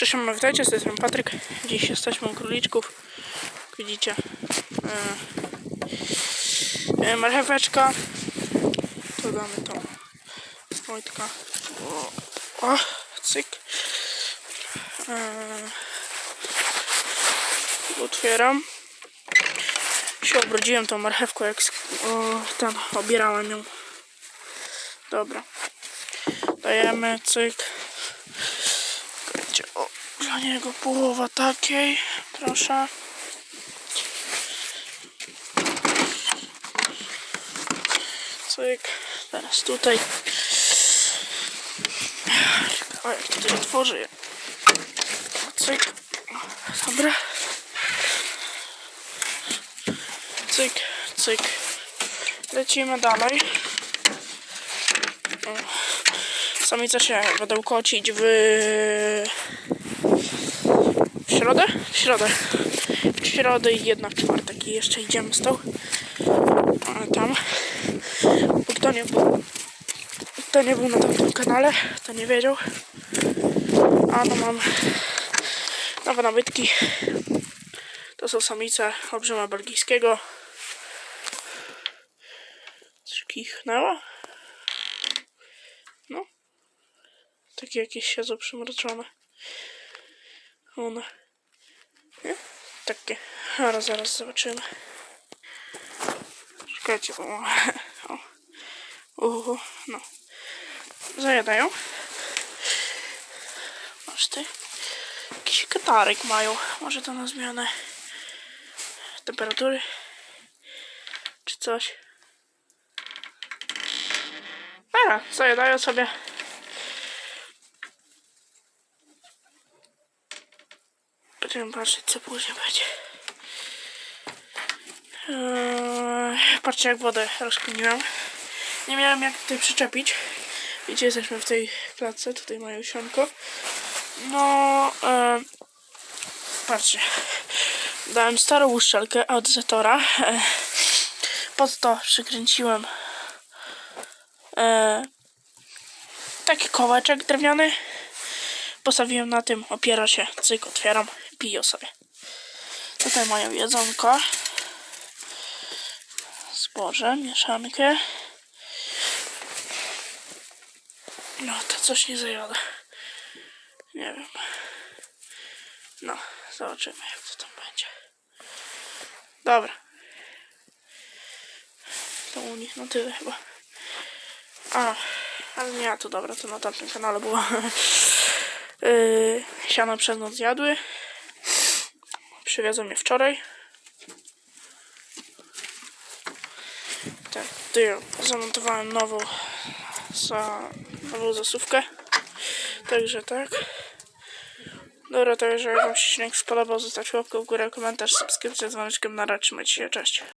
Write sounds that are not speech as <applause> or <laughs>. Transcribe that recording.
Cześć, mam witajcie, z tej strony Patryk. Dziś jesteśmy u króliczków. Jak widzicie. E, e, marcheweczka. Tu damy tą Wojtka. O, o cyk. E, otwieram. Się obrodziłem tą marchewką, jak o, ten, obierałem ją. Dobra. Dajemy cyk. Dla niego połowa takiej, proszę. Cyk, teraz tutaj. O, jak tutaj otworzę je. Cyk, dobra. Cyk, cyk. Lecimy dalej. Samica się będę kocić w... w środę? W środę. W środę i jedna w czwartek i jeszcze idziemy z tą. Tam. Bo kto nie był... Kto nie był na tamtym kanale, to nie wiedział. A no mam nowe nabytki. To są samice olbrzyma belgijskiego. Kichnęła? No. Takie jakieś siedzą przymroczone. One. Nie? Takie. Ale zaraz zobaczymy. Czekajcie, bo... Uhu, no. Zajadają. Masz ty. Jakiś katarek mają. Może to na zmianę temperatury. Czy coś. Dobra, zajadają sobie. Będziemy patrzeć, co później będzie. Eee, patrzcie, jak wodę rozkminiłem. Nie miałem jak tutaj przyczepić. Widzicie, jesteśmy w tej klatce. Tutaj mają sianko. No, eee, patrzcie. Dałem starą uszczelkę od Zetora. E, pod to przykręciłem e, taki kołeczek drewniany. Postawiłem na tym, opiera się, cyk, otwieram, piję sobie. Tutaj mają jedzonko. Zboże, mieszankę. No, to coś nie zajada. Nie wiem. No, zobaczymy jak to tam będzie. Dobra. To u nich na tyle chyba. A, ale nie, to dobra, to na tamtym kanale było. yy, <laughs> siano przez noc. Przywiozłem je wczoraj. Tak, zamontowałem nową, za, nową zasówkę. Także tak. Dobra, to jeżeli Wam się odcinek spodobał, zostawcie łapkę w górę, komentarz, subskrypcję dzwoneczkiem. Na razie, trzymajcie się, cześć.